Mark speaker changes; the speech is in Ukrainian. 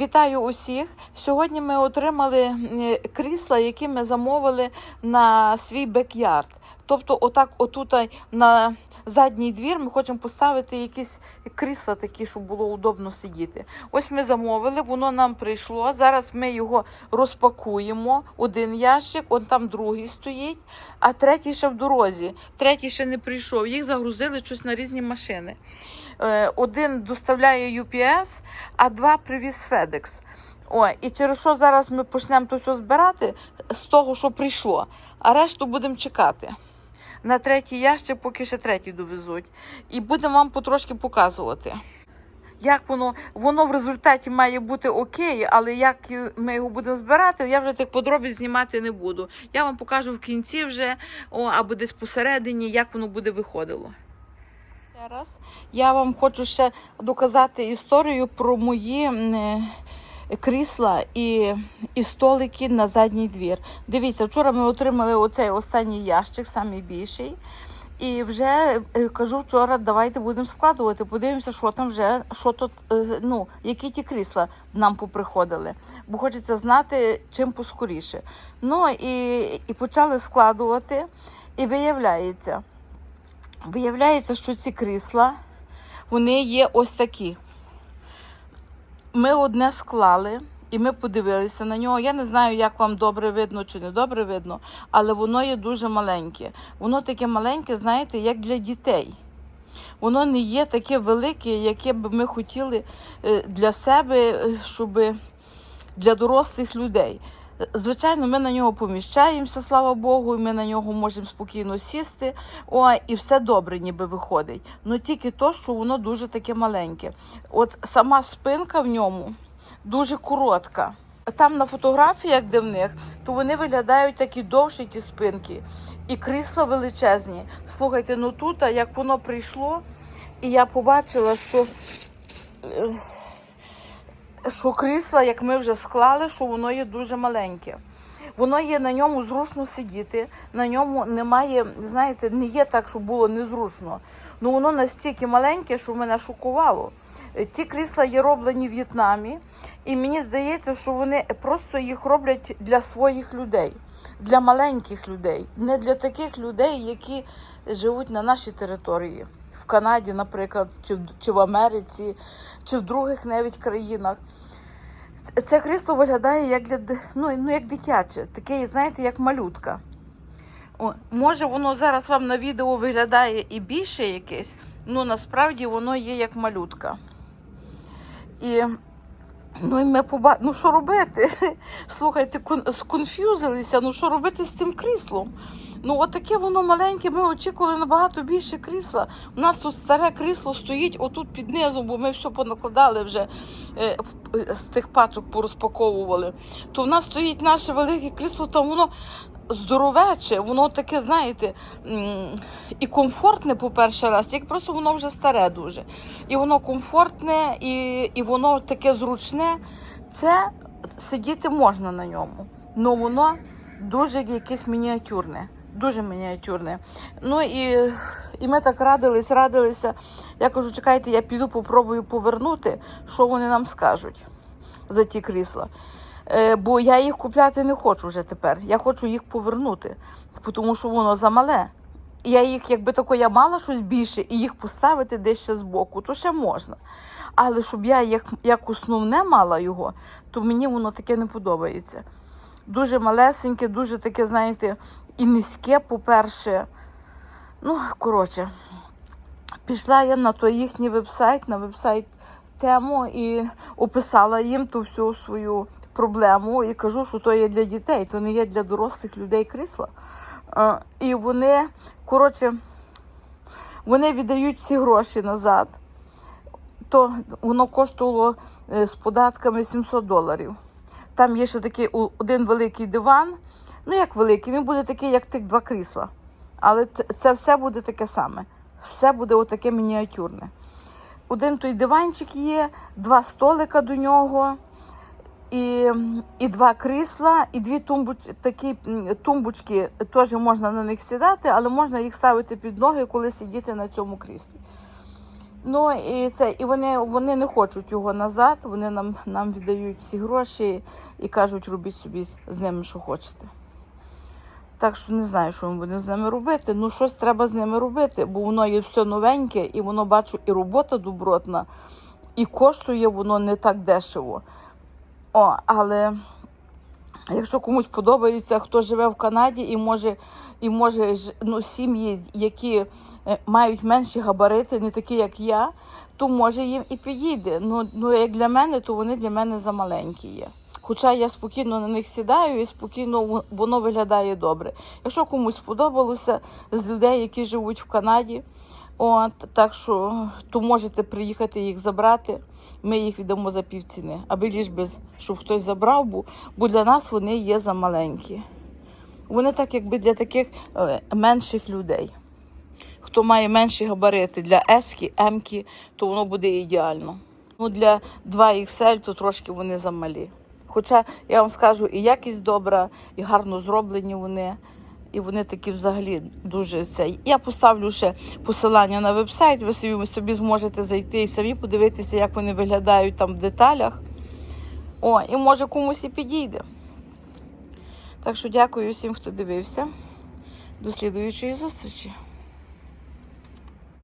Speaker 1: Вітаю усіх! Сьогодні ми отримали е, крісла, які ми замовили на свій бекярд. Тобто, отак, отут на задній двір ми хочемо поставити якісь крісла такі, щоб було удобно сидіти. Ось ми замовили, воно нам прийшло. Зараз ми його розпакуємо. Один ящик, он там другий стоїть, а третій ще в дорозі. Третій ще не прийшов. Їх загрузили щось на різні машини. Е, Один доставляє UPS, а два привіз FedEx. О, і через що зараз ми почнемо то все збирати з того, що прийшло, а решту будемо чекати. На третій ящик, поки ще третій довезуть. І будемо вам потрошки показувати. Як воно, воно в результаті має бути окей, але як ми його будемо збирати, я вже тих подробиць знімати не буду. Я вам покажу в кінці вже, о, або десь посередині, як воно буде виходило. Ще раз я вам хочу ще доказати історію про мої крісла і, і столики на задній двір. Дивіться, вчора ми отримали оцей останній ящик, самий більший. І вже е, кажу вчора, давайте будемо складувати. Подивимося, що там вже, що тут, е, ну, які ті крісла нам поприходили. Бо хочеться знати, чим поскоріше. Ну і, і почали складувати, і виявляється. Виявляється, що ці крісла, вони є ось такі. Ми одне склали, і ми подивилися на нього. Я не знаю, як вам добре видно чи не добре видно, але воно є дуже маленьке. Воно таке маленьке, знаєте, як для дітей. Воно не є таке велике, яке б ми хотіли е, для себе, е, щоб для дорослих людей. Звичайно, ми на нього поміщаємося, слава Богу, і ми на нього можемо спокійно сісти. О, і все добре, ніби виходить. Ну тільки то, що воно дуже таке маленьке. От сама спинка в ньому дуже коротка. Там на фотографіях, де в них, то вони виглядають такі довші ті спинки, і крісла величезні. Слухайте, ну тут, як воно прийшло, і я побачила, що. Що крісла, як ми вже склали, що воно є дуже маленьке. Воно є на ньому зручно сидіти, на ньому немає, знаєте, не є так, щоб було незручно. Ну воно настільки маленьке, що мене шокувало. Ті крісла є роблені в В'єтнамі, і мені здається, що вони просто їх роблять для своїх людей, для маленьких людей, не для таких людей, які живуть на нашій території. В Канаді, наприклад, чи чи в Америці, чи в других навіть країнах. Це- крісло виглядає як для ну, ну, як дитяче, таке, знаєте, як малютка. О, може, воно зараз вам на відео виглядає і більше якесь, але насправді воно є як малютка. І ну, і ми поба... ну що робити? Слухайте, кон... сконфюзилися, ну що робити з тим кріслом? Ну, отаке воно маленьке, ми очікували набагато більше крісла. У нас тут старе крісло стоїть отут під низом, бо ми все понакладали вже е, з тих пачок порозпаковували. То в нас стоїть наше велике крісло, там воно здоровече, воно таке, знаєте, і комфортне, по перше раз, як просто воно вже старе дуже. І воно комфортне, і, і воно таке зручне. Це сидіти можна на ньому. але воно дуже якесь мініатюрне. Дуже мініатюрне. Ну і, і ми так радились, радилися. Я кажу, чекайте, я піду попробую повернути, що вони нам скажуть за ті крісла. Е, бо я їх купляти не хочу вже тепер. Я хочу їх повернути, тому що воно замале. Я їх, якби тако я мала щось більше, і їх поставити десь ще збоку, то ще можна. Але щоб я як, як основне мала його, то мені воно таке не подобається. Дуже малесеньке, дуже таке, знаєте, і низьке, по-перше. Ну, коротше, пішла я на той їхній вебсайт, на вебсайт тему і описала їм ту всю свою проблему і кажу, що то є для дітей, то не є для дорослих людей крісла. І вони, коротше, вони віддають всі гроші назад. То воно коштувало е, з податками 700 доларів. Там є ще такий один великий диван. Ну, як великий, він буде такий, як тих два крісла. Але це все буде таке саме. Все буде отаке мініатюрне. Один той диванчик є, два столика до нього, і, і два крісла, і дві тумбуч, такі тумбочки теж можна на них сідати, але можна їх ставити під ноги, коли сидіти на цьому кріслі. Ну і це, і вони, вони не хочуть його назад. Вони нам, нам віддають всі гроші і кажуть, робіть собі з ними, що хочете. Так що не знаю, що ми будемо з ними робити. Ну, щось треба з ними робити, бо воно є все новеньке, і воно бачу, і робота добротна, і коштує воно не так дешево. О, але якщо комусь подобається, хто живе в Канаді і може, і може ну, сім'ї, які е, мають менші габарити, не такі, як я, то може їм і підійде. Ну, ну як для мене, то вони для мене замаленькі є. Хоча я спокійно на них сідаю і спокійно воно виглядає добре. Якщо комусь сподобалося з людей, які живуть в Канаді, от, так що то можете приїхати їх забрати. Ми їх віддамо за півціни, аби ліж би, щоб хтось забрав, бо, бо для нас вони є замаленькі. Вони так, якби для таких е, менших людей. Хто має менші габарити для ески, емки, то воно буде ідеально. Ну, для 2XL то трошки вони замалі. Хоча я вам скажу, і якість добра, і гарно зроблені вони. І вони такі взагалі дуже це. Я поставлю ще посилання на вебсайт, ви собі, собі зможете зайти і самі подивитися, як вони виглядають там в деталях. О, і може комусь і підійде. Так що дякую всім, хто дивився. До слідуючої зустрічі.